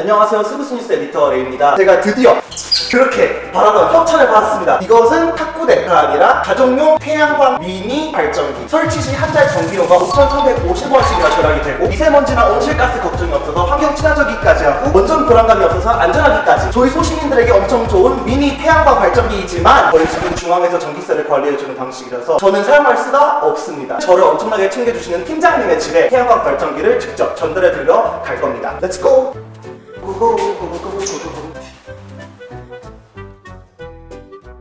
안녕하세요. 스브스뉴스 에디터 레이입니다. 제가 드디어 그렇게 바라던 협찬을 받았습니다. 이것은 탁구대가 아니라 가정용 태양광 미니 발전기. 설치 시 한 달 전기료가 5,350원씩이나 절약이 되고 미세먼지나 온실가스 걱정이 없어서 환경 친화적이기까지 하고 원전 불안감이 없어서 안전하기까지. 저희 소시민들에게 엄청 좋은 미니 태양광 발전기이지만 저희 집은 중앙에서 전기세를 관리해주는 방식이라서 저는 사용할 수가 없습니다. 저를 엄청나게 챙겨주시는 팀장님의 집에 태양광 발전기를 직접 전달해드리러 갈 겁니다. 렛츠고!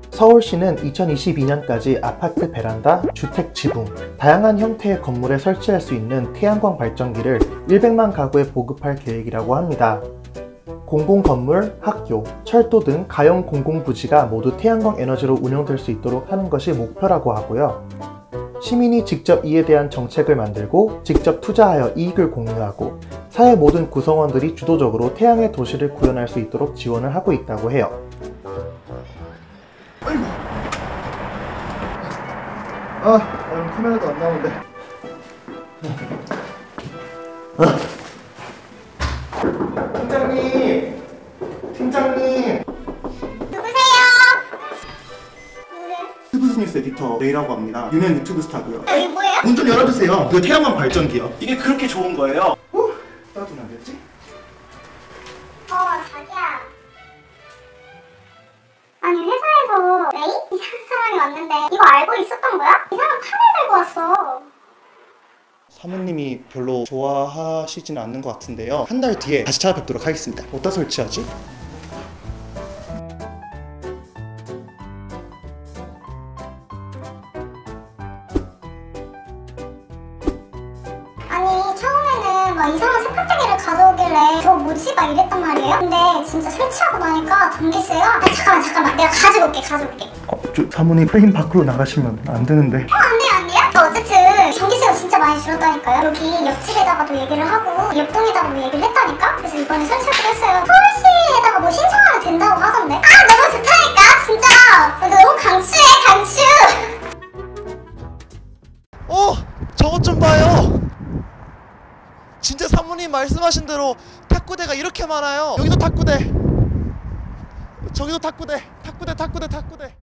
서울시는 2022년까지 아파트 베란다, 주택 지붕, 다양한 형태의 건물에 설치할 수 있는 태양광 발전기를 100만 가구에 보급할 계획이라고 합니다. 공공건물, 학교, 철도 등 가용 공공부지가 모두 태양광 에너지로 운영될 수 있도록 하는 것이 목표라고 하고요. 시민이 직접 이에 대한 정책을 만들고 직접 투자하여 이익을 공유하고 사회 모든 구성원들이 주도적으로 태양의 도시를 구현할 수 있도록 지원을 하고 있다고 해요. 아, 오늘 카메라도 안 나오는데. 팀장님, 팀장님. 누구세요? 누구세요? 스브스 뉴스 에디터 레이라고 합니다. 유명 유튜브 스타고요. 여기 뭐예요? 문 좀 열어주세요. 그 태양광 발전기요. 이게 그렇게 좋은 거예요? 에서 레이? 이상한 사람이 왔는데 이거 알고 있었던 거야? 이 사람 판을 들고 왔어. 사모님이 별로 좋아하시진 않는 것 같은데요. 한 달 뒤에 다시 찾아뵙도록 하겠습니다. 어디다 설치하지? 아니, 처음에는 막 이상한 저 뭐지? 막 이랬단 말이에요. 근데 진짜 설치하고 나니까 전기세가 아, 잠깐만, 잠깐만. 내가 가지고 올게, 가지고 올게. 어, 저 사모님 프레임 밖으로 나가시면 안 되는데. 어, 안 돼요, 안 돼요? 저 어쨌든 전기세가 진짜 많이 줄었다니까요. 여기 옆집에다가도 얘기를 하고 옆동에다가도 얘기를 했다니까. 그래서 이번에 설치하기로 했어요. 서울시에다가 뭐 신청하면 된다고 하던데. 아, 너무 좋다니까, 진짜. 너무 강추해, 강추. 어! 저것 좀 봐요! 진짜 사모님 말씀하신 대로 탁구대가 이렇게 많아요. 여기도 탁구대. 저기도 탁구대. 탁구대, 탁구대, 탁구대.